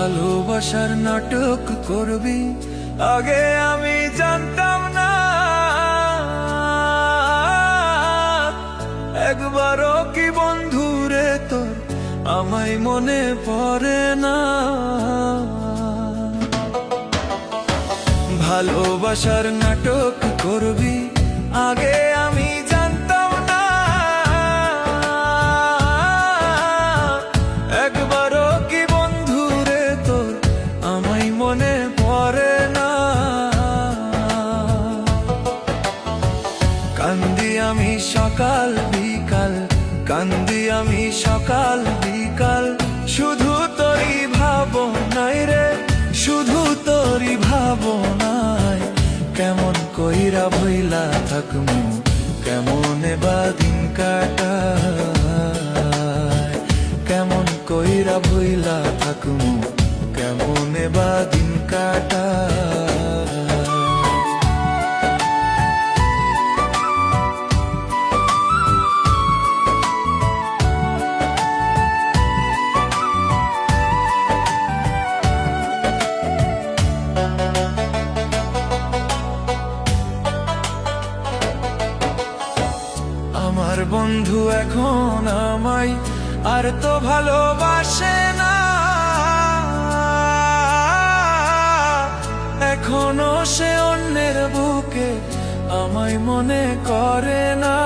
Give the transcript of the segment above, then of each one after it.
ভালোবাসার নাটক করবি? আগে আমি জানতাম না। একবারও কি বন্ধু রে তোর আমায় মনে পড়ে না? ভালোবাসার নাটক করবি? আগে কান্দি আমি সকাল, বিকাল। কান্দি আমি সকাল, বিকাল। শুধু তোরই ভাবনাই রে, শুধু তোরই ভাবনাই। কেমন কইরা ভইলা থাকমু, কেমন বা দিন কাটায়। কেমন কইরা ভইলা থাকমু, কেমন বা দিন কাটায়। বন্ধু এখন আমায় আর তো ভালোবাসে না। এখনও সে অন্যের বুকে আমায় মনে করে না।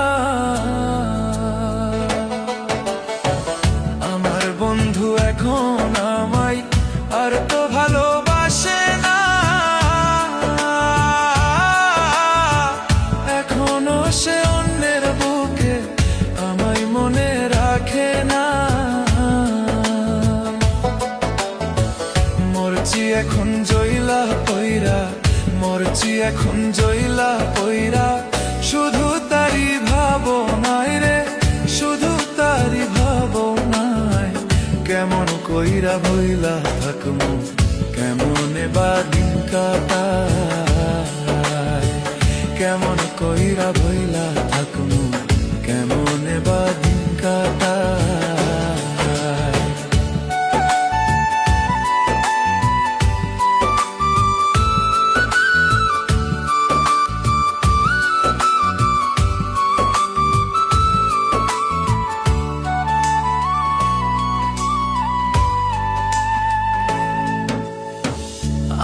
মরছি এখন জইলা পইরা, শুধু তারি ভাবনাই রে, শুধু তারি ভাবনাই কেমন কইরা বইলা থাকমু, কেমনে বা দিন কাটা কেমন কইরা ভইলা থাকমু।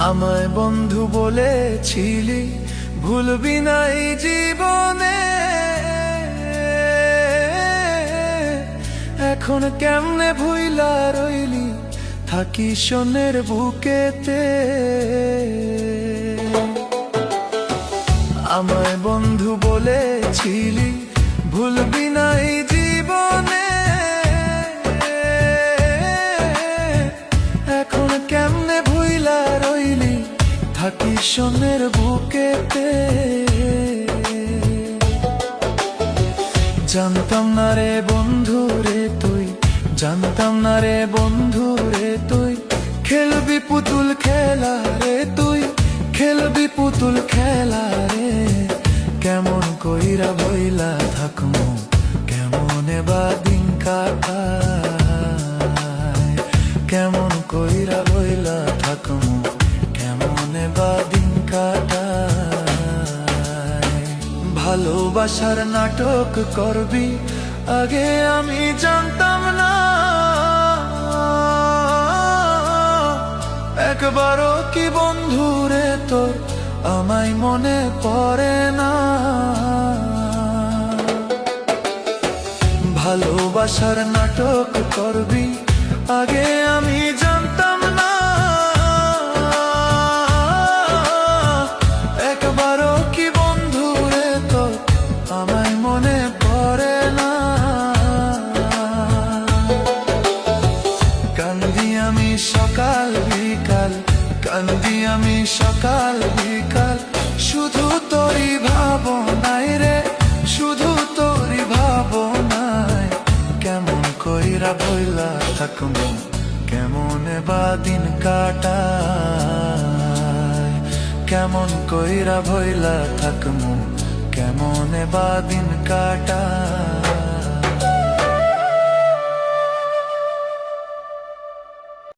আমায় বন্ধু বলেছিলি, ভুলবি নাই জীবনে। এখন কেমনে ভুইলা রইলি থাকি সোনের বুকেতে। আমায় বন্ধু বলেছিলি বুকে বুকেতে। জানতাম না রে বন্ধু রে তুই, জানতাম না রে বন্ধু রে তুই। খেলবি পুতুল খেলা ভালোবাসার নাটক করবি? আগে আমি জানতাম না। একবারও কি বন্ধু রে তোর আমায় মনে পড়ে না? ভালোবাসার নাটক করবি? আগে আমি আমি সকাল বিকাল, শুধু তোরই ভাবনাই রে, শুধু তোরই ভাবনাই। কেমন কইরা বইলা থাকব কেমন বা দিন কাটায়। কেমন কইরা ভইলা থাকমু, কেমন বা দিন কাটায়।